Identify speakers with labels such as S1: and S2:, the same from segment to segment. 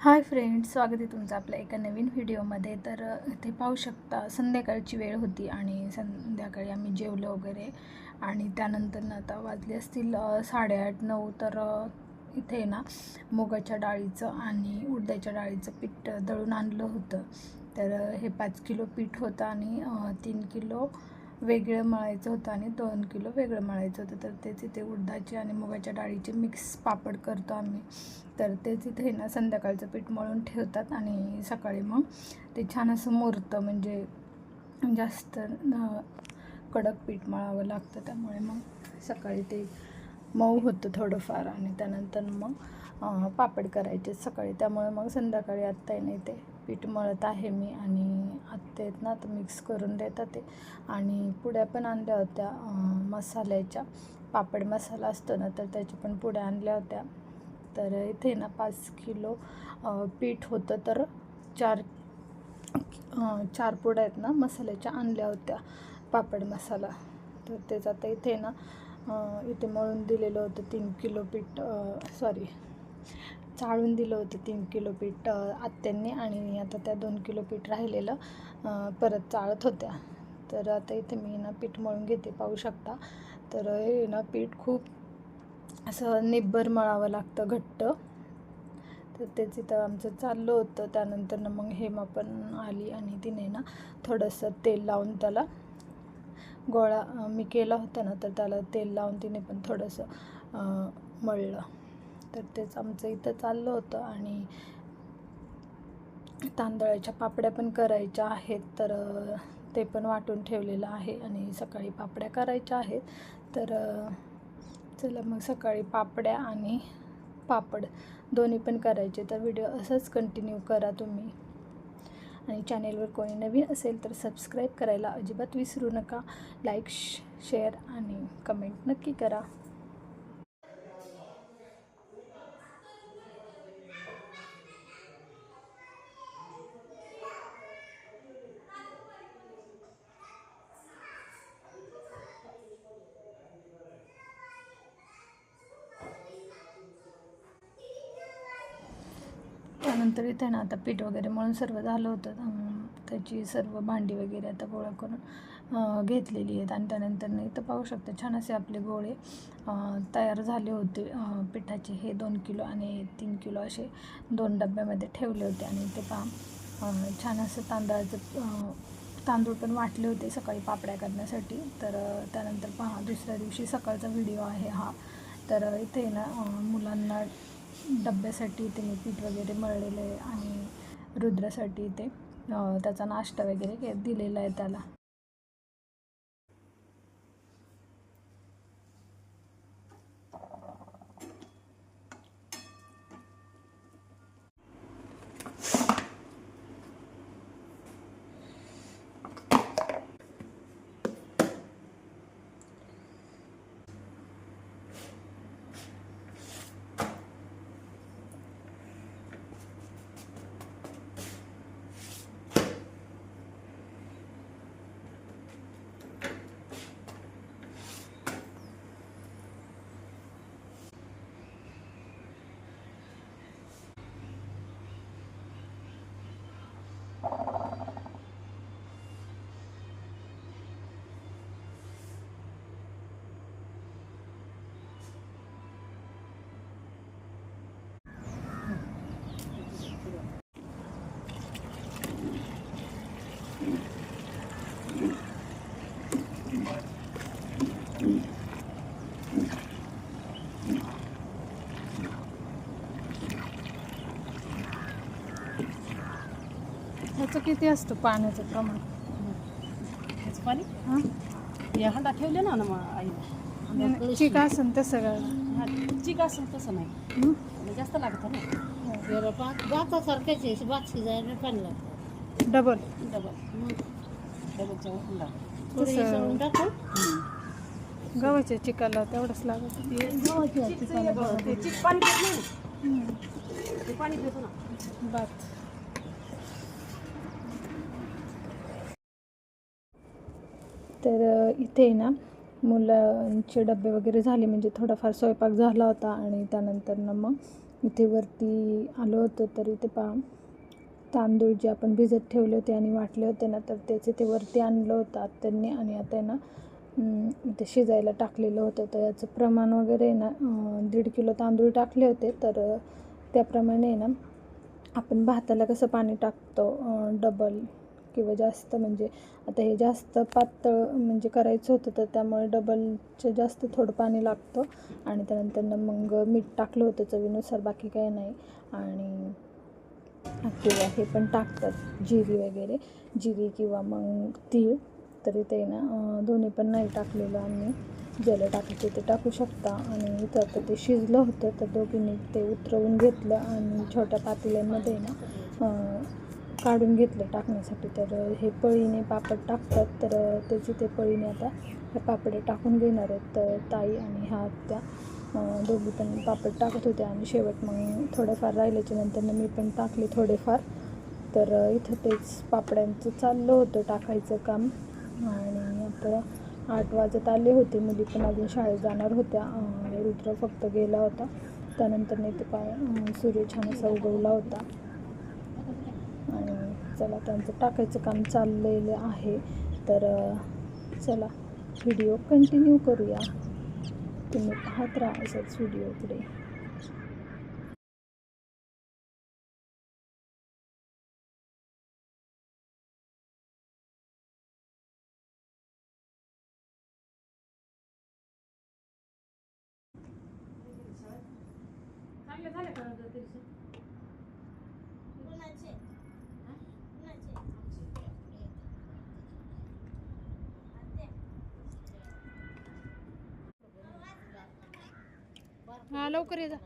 S1: Hi friends स्वागत आहे तुमचं आपल्या एका नवीन व्हिडिओमध्ये. तर ते इथे पाहू शकता संध्याकाळची वेळ होती आणि संध्याकाळी आम्ही जेवलो वगैरे आणि त्यानंतर ना आता वाजले असतील साडेआठ नऊ. तर इथे ना मुगाच्या डाळीचं आणि उडद्याच्या डाळीचं पीठ दळून आणलं होतं. तर हे पाच किलो पीठ होतं आणि तीन किलो वेगळं मळायचं होतं आणि दोन किलो वेगळं मळायचं होतं. तर तेच इथे उडदाचे आणि मुगाच्या डाळीचे मिक्स पापड करतो आम्ही. तर तेच इथे ना संध्याकाळचं पीठ मळून ठेवतात आणि सकाळी मग ते छान असं मुरतं. म्हणजे जास्त कडक पीठ मळावं लागतं. त्यामुळे मग सकाळी ते मऊ होतं थोडंफार आणि त्यानंतर मग पापड करायचे सकाळी. त्यामुळे मग संध्याकाळी आत्ता नाही ते पीठ मळत आहे मी आणि आत्ता आहेत ना तर मिक्स करून देतात ते. आणि पुड्या पण आणल्या होत्या मसाल्याच्या. पापड मसाला असतो ना तर त्याच्या पण पुड्या आणल्या होत्या. तर इथे ना पाच किलो पीठ होतं तर चार चार पुड्या आहेत ना मसाल्याच्या आणल्या होत्या पापड मसाला. तर त्याचं आता इथे ना इथे मळून दिलेलं होतं तीन किलो पीठ सॉरी चाळून दिलं होतं तीन किलो पीठ आत्यांनी आणि आता त्या दोन किलो पीठ राहिलेलं परत चाळत होत्या. तर आता इथे मी ना पीठ मळून घेते पाहू शकता. तर हे ना पीठ खूप असं निब्बर मळावं लागतं घट्ट. तर तेच इथं आमचं चाललं होतं. त्यानंतर ना मग हेमा पण आली आणि तिने ना थोडंसं तेल लावून त्याला गोळा मी केला होता ना तर त्याला तेल लावून तिने पण थोडंसं मळलं. तर तेच आमचं इथं चाललं होतं आणि तांदळाच्या पापड्या पण करायच्या आहेत तर ते पण वाटून ठेवलेलं आहे आणि सकाळी पापड्या करायच्या आहेत. तर चला मग सकाळी पापड्या आणि पापड दोन्ही पण करायचे. तर व्हिडिओ असंच कंटिन्यू करा तुम्ही. आणि चॅनेलवर कोणी नवीन असेल तर सबस्क्राईब करायला अजिबात विसरू नका. लाईक शेअर आणि कमेंट नक्की करा. नंतर इथे ना आता पीठ वगैरे मळून सर्व झालं होतं. त्याची सर्व भांडी वगैरे आता गोळा करून घेतलेली आहेत. आणि त्यानंतर नाही इथं पाहू शकता छान असे आपले गोळे तयार झाले होते. पिठाचे हे दोन किलो आणि तीन किलो असे दोन डब्यामध्ये ठेवले होते. आणि ते पहा छान असं तांदळाचं तांदूळ पण वाटले होते सकाळी पापड्या करण्यासाठी. तर त्यानंतर पहा दुसऱ्या दिवशी सकाळचा व्हिडिओ आहे हा. तर इथे ना मुलांना डब्यासाठी इथे मी पीठ वगैरे मळलेलं आहे आणि रुद्रासाठी इथे त्याचा नाश्ता वगैरे के- दिलेला आहे त्याला. ह्याचं किती असतं? पाण्याचं प्रमाण.
S2: ह्याचं पाणी?
S1: हां.
S2: या हंडा ठेवले ना ना मग आई.
S1: चिक असेल ते सगळं
S2: हा, चिक असेल तसं नाही.
S1: हं?
S2: जास्त लागतं ना
S3: जाता सारख्याचे भात शिजायला पाणी लागतं.
S1: डबल.
S2: डबल. डबलचा हंडा
S3: थोडं
S1: तसं-
S3: इसळून टाकून
S1: गव्हाच्या चिकाला तेवढंच लागत.
S3: गव्हाची
S2: हे. चिक पाणी पित नाही. ते पाणी पितो ना.
S1: भात तर इथे ना मुलांचे डबे वगैरे झाले. म्हणजे थोडाफार स्वयंपाक झाला होता आणि त्यानंतर ना मग इथे वरती आलो होतो. तर इथे पा तांदूळ जे आपण भिजत ठेवले होते आणि वाटले होते ना तर त्याचे ते वरती आणलं होतं आत्यांनी. आणि आता आहे ना ते इथे शिजायला टाकलेलं होतं. तर याचं प्रमाण वगैरे आहे ना दीड किलो तांदूळ टाकले होते. तर त्याप्रमाणे ना आपण भाताला कसं पाणी टाकतो डबल किंवा जास्त म्हणजे आता हे जास्त पातळ म्हणजे करायचं होतं तर त्यामुळे डबलचं जास्त थोडं पाणी लागतं. आणि त्यानंतर मग मीठ टाकलं होतं चवीनुसार बाकी काही नाही. आणि किंवा हे पण टाकतात जिरी वगैरे. जिरी किंवा मग तीळ तरी ते ना दोन्ही पण नाही टाकलेलं आम्ही. ज्याला टाकायचे ते टाकू शकता. आणि तर ते शिजलं होतं तर दोघींनी ते उतरवून घेतलं. आणि छोट्या पातेल्यामध्ये ना काढून घेतलं टाकण्यासाठी. तर हे पळीने पापड टाकतात. तर त्याची ते पळीने आता हे पापडे टाकून घेणार आहेत तर ताई आणि ह्या त्या दोघी पण पापड टाकत होत्या आणि शेवट मग थोडंफार राहिल्याच्या नंतर मी पण टाकले थोडेफार. तर इथं तेच पापड्यांचं चाललं होतं टाकायचं काम. आणि आता आठ वाजत आले होते. मुली पण अजून शाळेत जाणार होत्या. रुद्र फक्त गेला होता. त्यानंतर नाही ते पा सूर्य छान असा उगवला होता. चला त्यांचं टाकायचं काम चाललेलं आहे. तर चला व्हिडिओ कंटिन्यू करूया. तुम्ही पाहत राहा असंच व्हिडिओ पुढे. हा लवकर ये जा.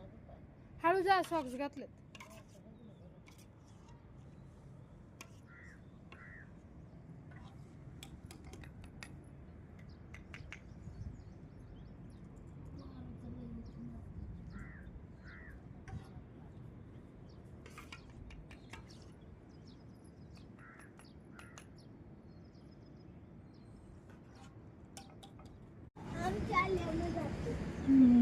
S1: हळू जा सॉक्स घातलेत. हम्म.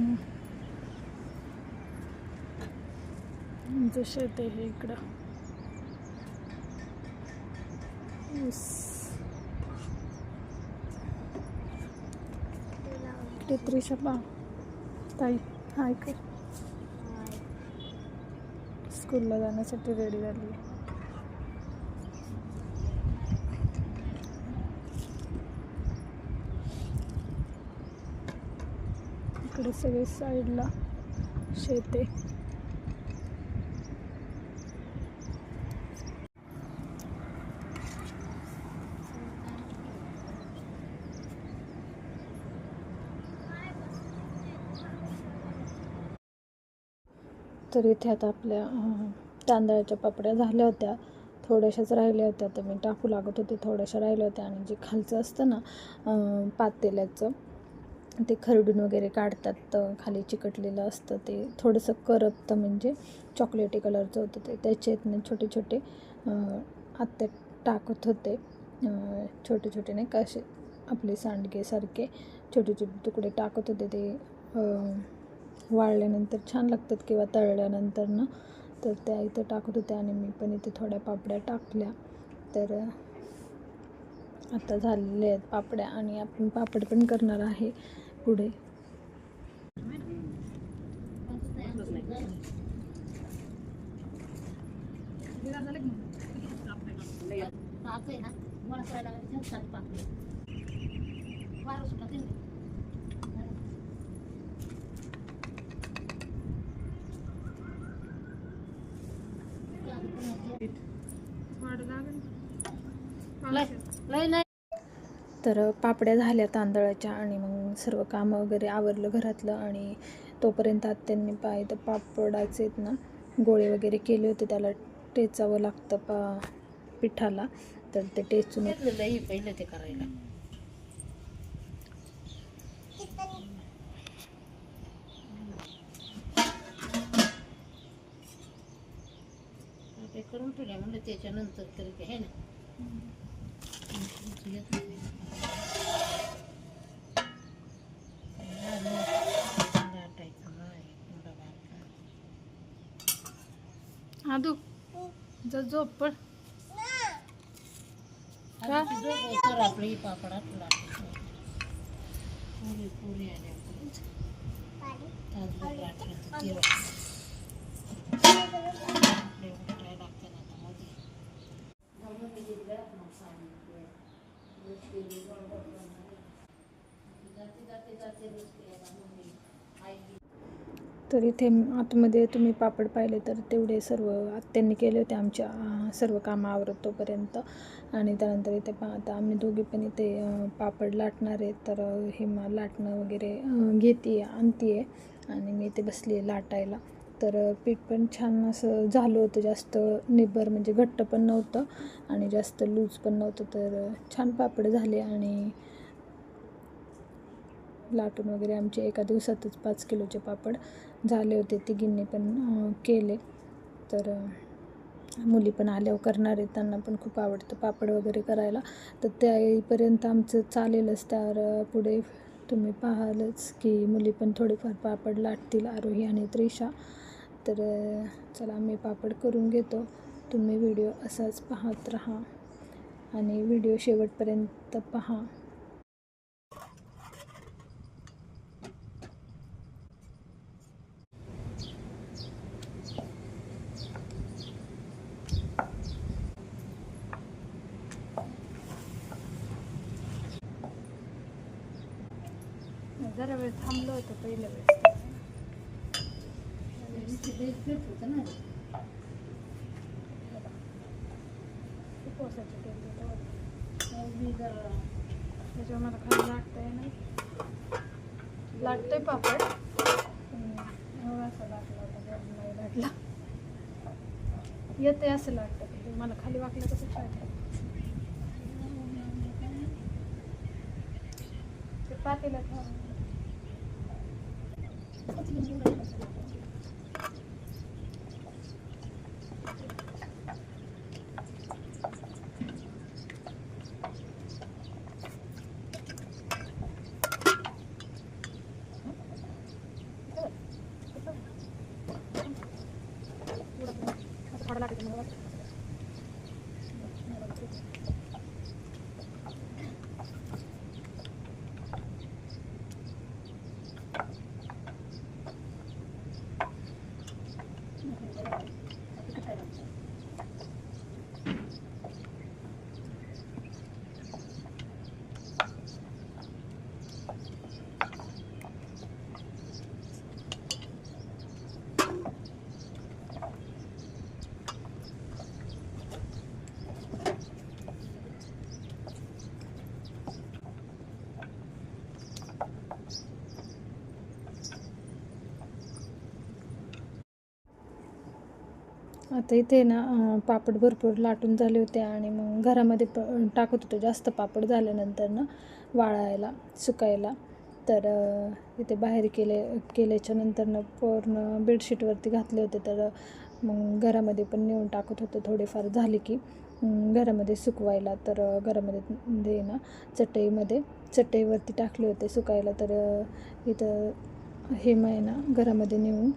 S1: आमचं शेत आहे इकडं. ऊस. ताई हाय कर स्कूलला जाण्यासाठी रेडी झाली. आहे इकडे सगळे साईडला शेत तर इथे आता आपल्या तांदळाच्या पापड्या झाल्या होत्या. थोड्याशाच राहिल्या होत्या तर मी टाकू लागत होते थोड्याशा राहिल्या होत्या. आणि जे खालचं असतं ना पातेल्याचं ते खरडून वगैरे काढतात तर खाली चिकटलेलं असतं. ते थोडंसं करपतं म्हणजे चॉकलेटी कलरचं होतं ते. त्याच्यातनं छोटे छोटे अं, टाकत होते. छोटे छोटे नाही का असे आपले सांडगेसारखे छोटे छोटे तुकडे टाकत होते ते वाळल्यानंतर छान लागतात किंवा तळल्यानंतर ना तर त्या इथं टाकत होत्या आणि मी पण इथे थोड्या पापड्या टाकल्या. तर आता झालेले आहेत पापड्या आणि आपण पापड पण करणार आहे पुढे
S3: पाकळी ना मला कळायला लागली झटकात पाकळी वारं सुटत आहे ना. लय लय नाही
S1: तर पापड्या झाल्या तांदळाच्या आणि मग सर्व कामं वगैरे आवरलं घरातलं आणि तोपर्यंत आत्यांनी पाय तर पापडाचे आहेत ना गोळे वगैरे केले होते त्याला टेचावं लागतं पा पिठाला. तर ते टेचून
S3: पहिलं ते करायला. करून ठेवल्या म्हणलं त्याच्यानंतर तरी आहे ना लाटायचं नाही, एवढा बारका.
S1: आदू जा झोप पड पापडा
S3: तर आपली पापडात पुरी पुरी आल्या रात्रीचं तेल आपले उठायला लागते ना आता मध्ये जाते जाते जाते रस्ते आता मम्मी आई
S1: तर इथे आतमध्ये तुम्ही पापड पाहिले तर तेवढे सर्व आत्यांनी केले होते आमच्या सर्व कामं आवरत तोपर्यंत आणि त्यानंतर इथे पा आता आम्ही दोघी पण इथे पापड लाटणार आहे. तर हे लाटणं वगैरे घेते आणते आहे आणि मी इथे बसली आहे लाटायला. तर पीठ पण छान असं झालं होतं जास्त. निबर म्हणजे घट्ट पण नव्हतं आणि जास्त लूज पण नव्हतं. तर छान पापड झाले आणि लाटून वगैरे आमचे एका दिवसातच पाच किलोचे पापड झाले होते. तिघींनी पण केले. तर मुली पण आल्यावर करणार आहेत. त्यांना पण खूप आवडतं पापड वगैरे करायला. तर त्यापर्यंत आमचं चालेलच. तर पुढे तुम्ही पाहालच की मुली पण थोडेफार पापड लाटतील. आरोही आणि त्रिशा. तर चला मी पापड करून घेतो. तुम्ही व्हिडिओ असाच पाहत राहा आणि व्हिडिओ शेवटपर्यंत पहा जरा वेळ थांबलो होतं पहिल्या वेळेस
S3: होतं ना
S1: खूप वर्षाचे केले तेव्हा.
S3: मी जरा
S1: त्याच्यावर मला खाली लाटता नाही लाटतोय पापड पण एवढा असा होता गरम नाही लाटला येते असं लाटतं पण ते मला खाली वाकलं कसं कळतं ते पातेला ठेवा anymore. आता इथे ना पापड भरपूर लाटून झाले होते आणि मग घरामध्ये प टाकत होतो जास्त पापड झाल्यानंतर ना वाळायला सुकायला. तर इथे बाहेर केले केल्याच्या नंतरनं पूर्ण बेडशीटवरती घातले होते. तर मग घरामध्ये पण नेऊन टाकत होतो. थोडेफार झाले की घरामध्ये सुकवायला. तर घरामध्ये दे ना चटईमध्ये चटईवरती टाकले होते सुकायला. तर इथं हे मै ना घरामध्ये नेऊन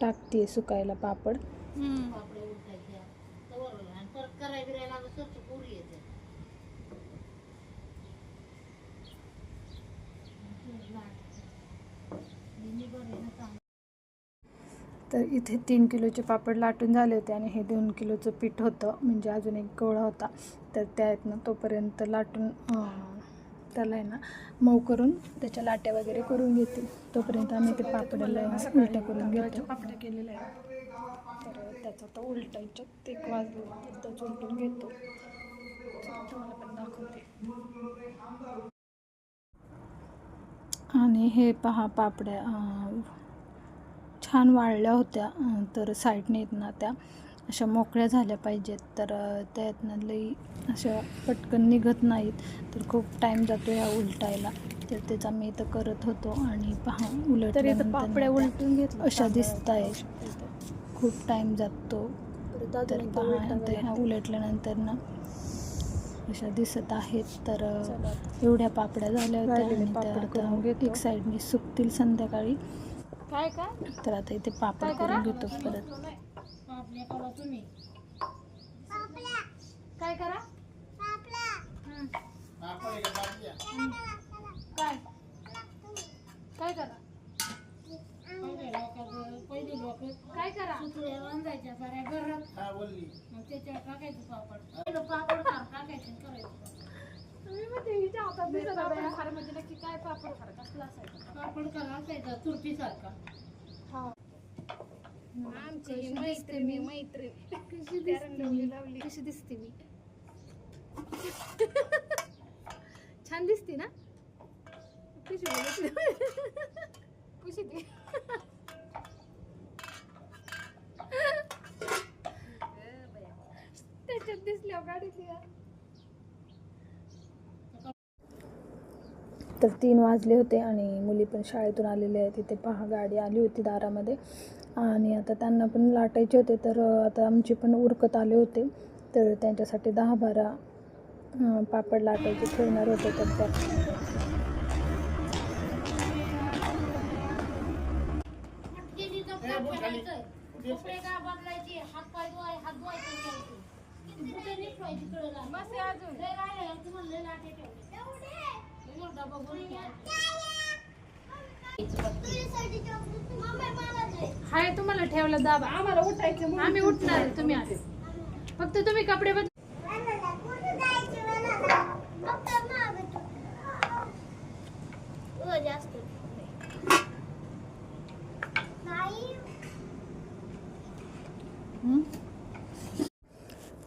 S1: टाकते सुकायला पापड
S3: पापडं उलटायच्या तवर आणि परत कराय बिरायला लागलं तर तो पुरी येते नेहमी बरं आहे ना चांगलं
S1: तर इथे तीन किलोचे पापड लाटून झाले होते आणि हे दोन किलोचं पीठ होतं म्हणजे अजून एक गोळा होता. तर त्या आहेत ना तोपर्यंत लाटून त्याला आहे ना मऊ करून त्याच्या लाट्या वगैरे करून घेते. तोपर्यंत आम्ही ते पापडाला उलट्या करून घेतो. पापड्या केलेल्या आहेत. तर त्याचं आता उलटायचं एक वाजलं त्याच उलटून घेतो. तुम्हाला पण दाखवते. आणि हे पहा पापड्या छान वाळल्या होत्या तर साईडने आहेत ना त्या. अशा मोकळ्या झाल्या पाहिजेत तर त्यातनं लई अशा पटकन निघत नाहीत. तर खूप टाईम जातो ह्या उलटायला. तर त्याचा मी इथं करत होतो आणि पहा उलट पापड्या उलटून घेत अशा दिसत आहेत खूप टाईम जातो. तर पहा ह्या उलटल्यानंतर ना अशा दिसत आहेत. तर एवढ्या पापड्या झाल्या होत्या आणि त्या एक साईडने सुकतील संध्याकाळी.
S2: काय काय
S1: तर आता इथे पापड करून घेतो परत.
S3: एकाला तुम्ही. काय करा? हं. काय? काय करा? पहिले लोक पहिले लोक काय करा? सुतळ्या बांधायच्या साऱ्या घरात. मग त्याच्यावर टाकायचं पापड. पापड टाकायचं करायचं.
S2: म्हणजे नक्की काय पापड खरं कसला असायचं
S3: पापड करा असायचा तुरटी सारखा
S2: आमची मैत्रिणी मैत्रिणी
S3: कशी दिसते
S2: लावली कशी दिसते मी छान दिसते ना कशी बोलत कशी ती त्याच्यात दिसल्या हो गाडीतली.
S1: तर तीन वाजले होते आणि मुली पण शाळेतून आलेल्या आहेत. तिथे पहा गाडी आली होती दारामध्ये. आणि आता त्यांना पण लाटायचे होते तर आता आमचे पण उरकत आले होते. तर त्यांच्यासाठी दहा बारा पापड लाटायचे ठेवणार होते तर त्या
S3: हात हे.
S2: हाय तुम्हाला ठेवलं दाबा आम्हाला उठायचं आम्ही उठणार तुम्ही आले फक्त तुम्ही कपडे बदल
S1: हं?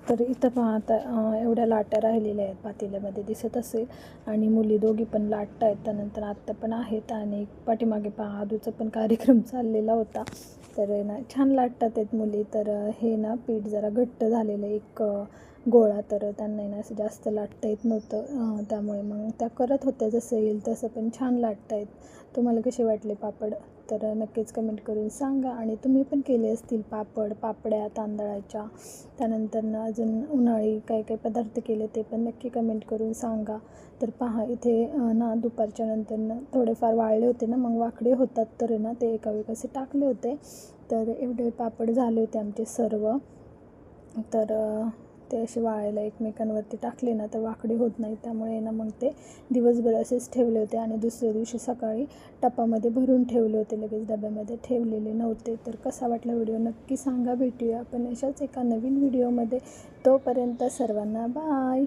S1: तर इथं पहा आता एवढ्या लाट्या राहिलेल्या आहेत पातेल्यामध्ये दिसत असेल. आणि मुली दोघी पण लाटत आहेत त्यानंतर आत्ता पण आहेत. आणि पाठीमागे पहा आदूचा पण कार्यक्रम चाललेला होता. तर ना छान लाटतात आहेत मुली. तर हे ना पीठ जरा घट्ट झालेलं आहे, एक गोळा. तर त्यांना ना असं जास्त लाटता येत नव्हतं. त्यामुळे मग त्या करत होत्या जसं येईल तसं पण छान लाटता येत. तुम्हाला कसे वाटले पापड? तर नक्कीच कमेंट करून सांगा. आणि तुम्ही पण केले असतील पापड पापड्या तांदळाच्या. त्यानंतर ना अजून उन्हाळी काही काही पदार्थ केले ते पण नक्की कमेंट करून सांगा. तर पहा इथे ना दुपारच्या नंतर ना थोडेफार वाळले होते ना मग वाकडे होतात तर ना ते एका असे टाकले होते. तर एवढे पापड झाले होते आमचे सर्व. तर ते असे वाळायला एकमेकांवरती टाकले ना तर वाकडी होत नाही. त्यामुळे ना मग ते दिवसभर असेच ठेवले होते आणि दुसऱ्या दिवशी सकाळी टपामध्ये भरून ठेवले होते लगेच डब्यामध्ये ठेवलेले नव्हते. तर कसा वाटला व्हिडिओ नक्की सांगा भेटूया आपण अशाच एका नवीन व्हिडिओमध्ये. तोपर्यंत सर्वांना बाय!